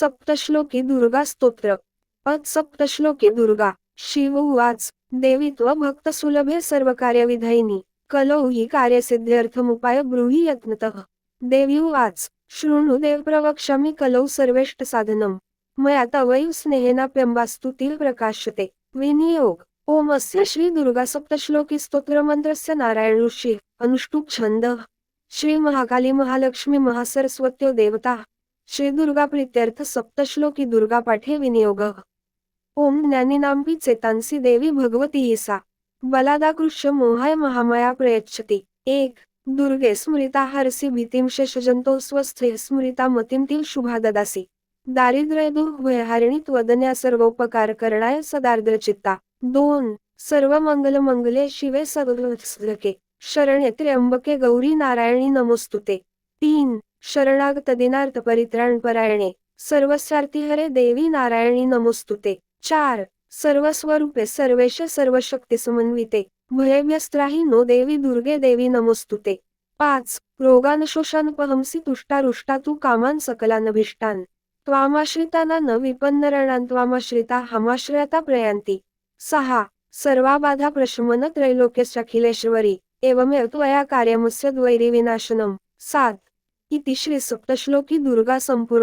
सप्तश्लोकी दुर्गा स्तोत्र. अत सप्तश्लोकी दुर्गा. शिव उवाच. देवीत्व भक्त सुलभे सर्व कार्यविधयिनी. कलौ हि कार्यसिद्ध्यर्थमुपाय ब्रूहि यत्नतः. देवी उवाच. शृणु देव प्रवक्ष्यामि कलौ सर्वेष्ट साधनम. मया तवयु स्नेहेना प्यंबास्तुतील प्रकाशते विनियोग. ओम अस्य श्री दुर्गा सप्तश्लोकी स्तोत्र मंत्रस्य नारायण ऋषी अनुष्टुप छंद श्री महाकाली महालक्ष्मी महासरस्वत्यो देवता. श्री दुर्गा प्रित्यर्थ सप्तश्लोकी दुर्गा पाठे विनियोग. ओम ज्ञानीनांपी चेतांसी देवी भगवती हिसा बलादाकृष्य मोहाय महामाया प्रयच्छति. एक दुर्गे स्मृता हरसी भीतीम शेषजंतो स्वस्थे स्मृता मतीं शुभा ददासी. दारिद्र्य दुःख भयहारिणी त्वदन्या सर्वोपकार करणाय सदार्द्रचित्ता दोन सर्व मंगल मंगले शिवे सदके शरण्ये त्र्यंबके गौरी नारायणी नमोस्तुते. तीन शरणागत दिनार्थ परित्राण परायणे. सर्वस्वार्थी हरे देवी नारायणी नमोस्तुते. चार सर्व स्वरूपे सर्वेश सर्व शक्ती समन्विते. भयव्यस्त्राही नो देवी दुर्गे देवी नमोस्तुते. पाच रोगानशोषानुपहंसी तुष्टारुष्टा तू कामान सकलानभिष्टान त्वामाश्रिताना न विपन्नरणान त्वामाश्रिता हमाश्रयता प्रयांती. सहा सर्वा बाधा प्रशमन त्रैलोक्यश्चखिलेश्वरी एवमेव त्वया कार्यमस्य द्वैरी विनाशनम. सात. ही तिसरी सप्तश्लोकी दुर्गा संपूर्ण